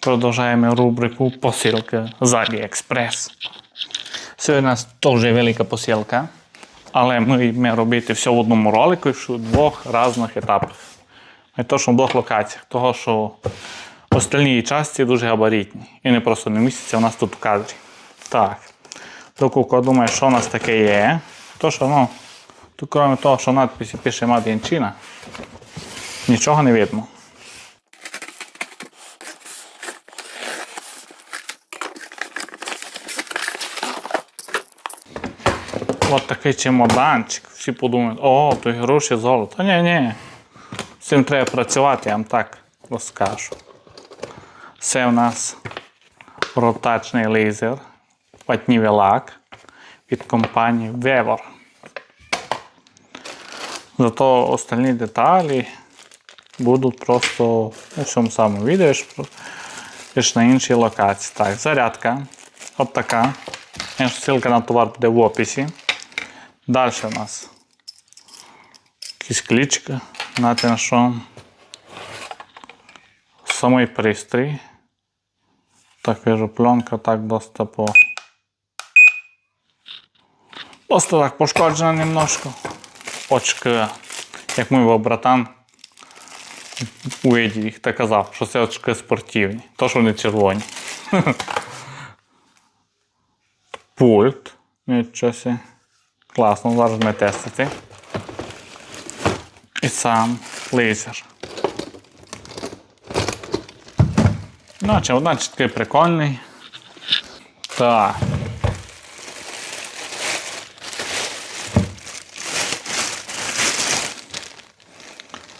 Продовжуємо рубрику посилки з AliExpress. Сьогодні у нас теж велика посилка, але ми будемо робити все в одному ролику в двох різних етапах. Не то, що в двох локаціях, того, що остальні частини дуже габаритні і не просто не містяться у нас тут в кадрі. Так. Докуко думаю, що у нас таке є. То, що, ну, тут, крім того, що в надписі пише Made нічого не видно. От такий чемоданчик. Всі подумають, о, то гроші золото. Ні, ні. Цим треба працювати, я вам так розкажу. Це у нас ротачний лазер, ватнівий лак від компанії Weber. Зато остальні деталі будуть просто у цьому самому відео, лише на іншій локації. Так, зарядка. От така. Ссылка на товар буде в описі. Далі у нас якісь на що. Самий пристрій. Так вижу, пленка так доста по. Просто так пошкоджена немножко. Очки, як мій братан у Еді їх так казав, що це очки спортивні, то що вони червоні. Пульт. Нічого себе. Класно, зараз ми тестити. І сам лазер. Ну, чемоданчик такий прикольний. Так.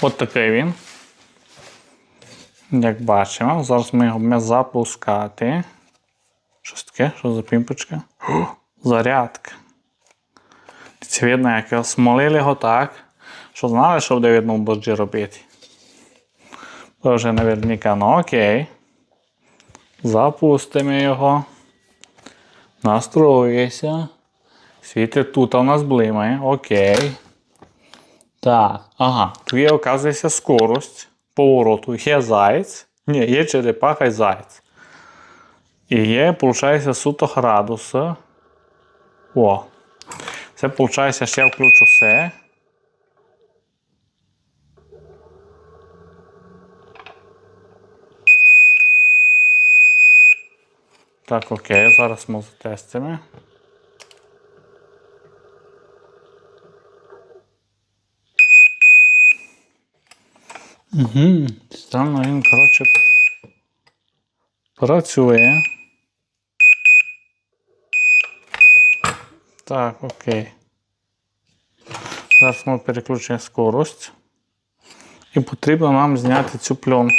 От такий він. Як бачимо, зараз ми його будемо запускати. Щось таке, що за пімпочка? Зарядка. Це видно, як його смолили його так, що знали, що буде видно в дожді робити. Вже наверняка, ну окей. Запустимо його. Настроюється. Світить тут у нас блимає. Окей. Так, ага. Тут є, оказується, скорость повороту. Є заєць. Ні, є черепаха і заєць. І є, виходить, суто градуси. О. Це, виходить, ще я включу все. Так, окей, зараз ми затестимо. Угу, странно він, коротше, працює. Так, окей. Зараз ми переключимо скорость. І потрібно нам зняти цю пленку.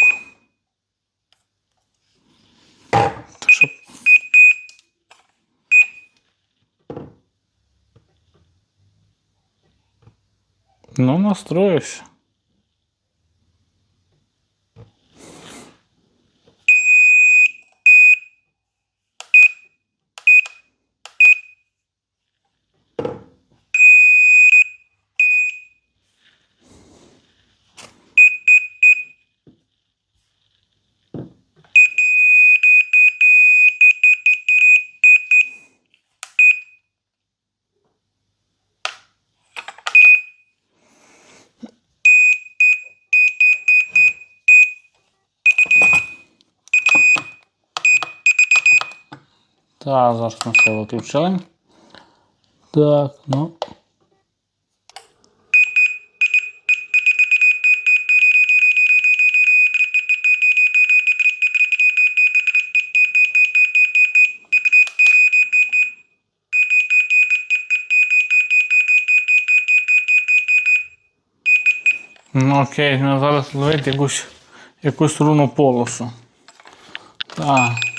Ну, настроюсь. Так, зараз ми все виключили. Так, ну. Ну окей, ну зараз ловити якусь якусь руну полосу. Так.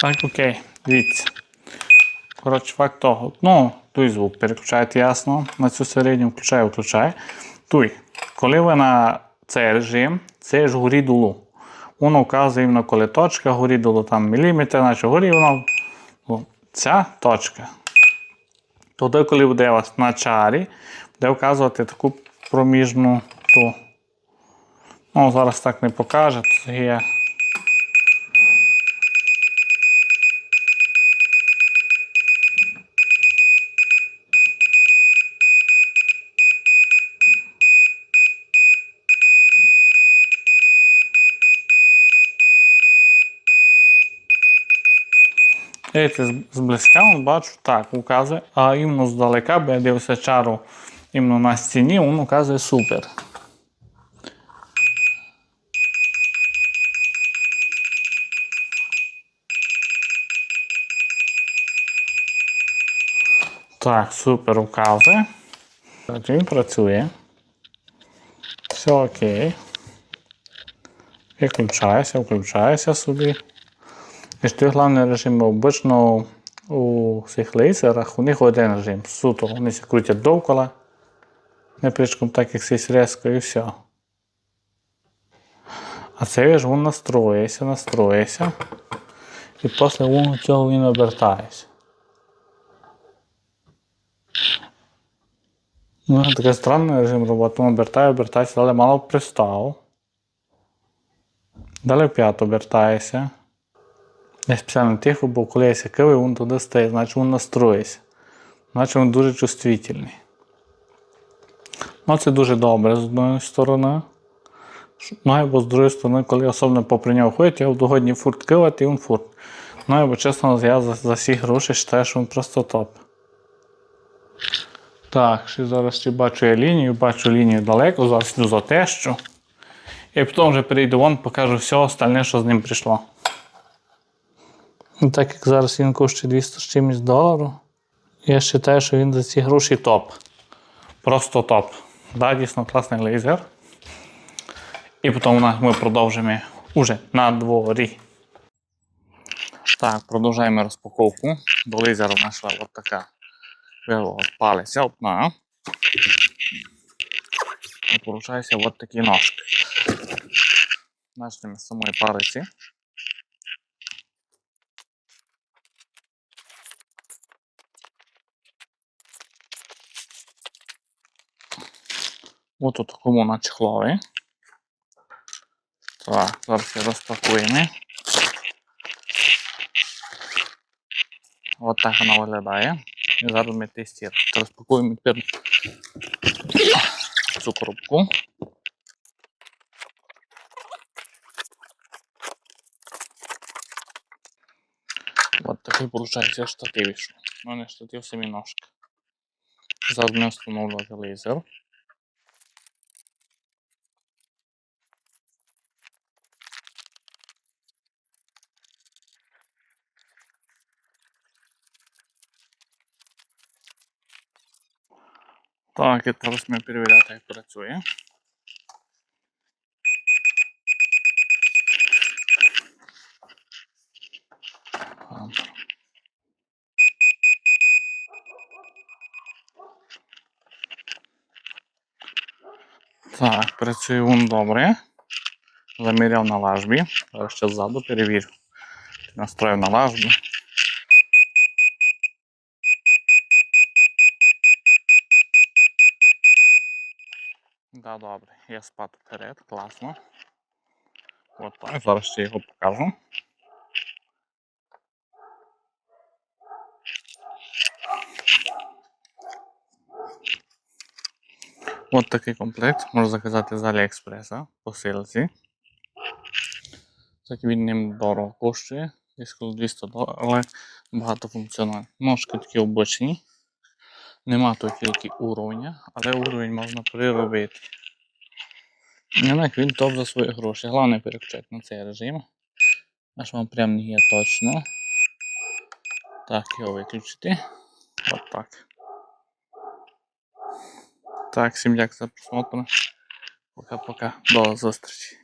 Так, окей, дивіться. Коротше, факт того. Ну, той звук переключаєте ясно на цю середню, включає, виключає. Той, коли ви на цей режим, це ж горі долу. Воно вказує іменно коли точка, горі долу там міліметр, наче горі воно. Ця точка. Тоді, коли буде у вас на чарі, буде вказувати таку проміжну ту. Ну, зараз так не покаже, це є. З- зблизька бачу, так, указує, а іменно здалека, бо я дивився чару іменно на стіні, він указує супер. Так, супер указує. Так, він працює. Все окей. Виключається, включається собі. І ж той головний режим обично у цих лейсерах, у них один режим. Суто, вони се крутять довкола, не причком так, як цей резко і все. А це ж він настроїться, настроїться. І після він цього він обертається. Ну, такий странний режим роботи. Він обертає, обертається, але мало пристав. Далі п'ят обертається. Не спеціально тихо, бо коли я сякивий, він туди стає, значить він настроїться. Значить він дуже чувствительний. Ну, це дуже добре з одної сторони. Ну, або з другої сторони, коли особливо попри нього ходять, я в догодні фурт кивати, і він фурт. Ну, або чесно, я за, за всі гроші вважаю, що він просто топ. Так, ще зараз ще бачу я лінію, бачу лінію далеко, зараз йду за тещу. І потім вже перейду вон, покажу все остальне, що з ним прийшло. Ну, Так як зараз він коштує 200 з чимось доларів, я вважаю, що він за ці гроші топ. Просто топ. Да, дійсно класний лазер. І потім ми продовжимо уже на дворі. Так, продовжуємо розпаковку. До лазера знайшла от така палиця одна. І получається от такі ножки. З самої палиці. От у такому на чехлові. Так, зараз розпакуємо. От так вона виглядає. І зараз ми тестуємо. Розпакуємо тепер цю коробку. От такий виходить штатив ішов. У мене штатив самі ножки. Зараз ми встановлювати лазер. Так, зараз ми перевіряти, як працює. Так. Працює він добре. Заміряв на лажбі. Зараз ще ззаду перевірю. Настроїв на лажбу. Да, добре. Я спад вперед, класно. От так, зараз ще його покажу. От такий комплект можна заказати з Аліекспреса по силці. Так він ним дорого коштує, десь коло 200 доларів, але багатофункціональний. Ножки такі обочні. Нема тільки уровня, але уровень можна приробити. Не він топ за свої гроші. Головне переключати на цей режим. Аж вам прям не є точно. Так, його виключити. От так. Так, всім дякую за просмотр. Пока-пока. До зустрічі.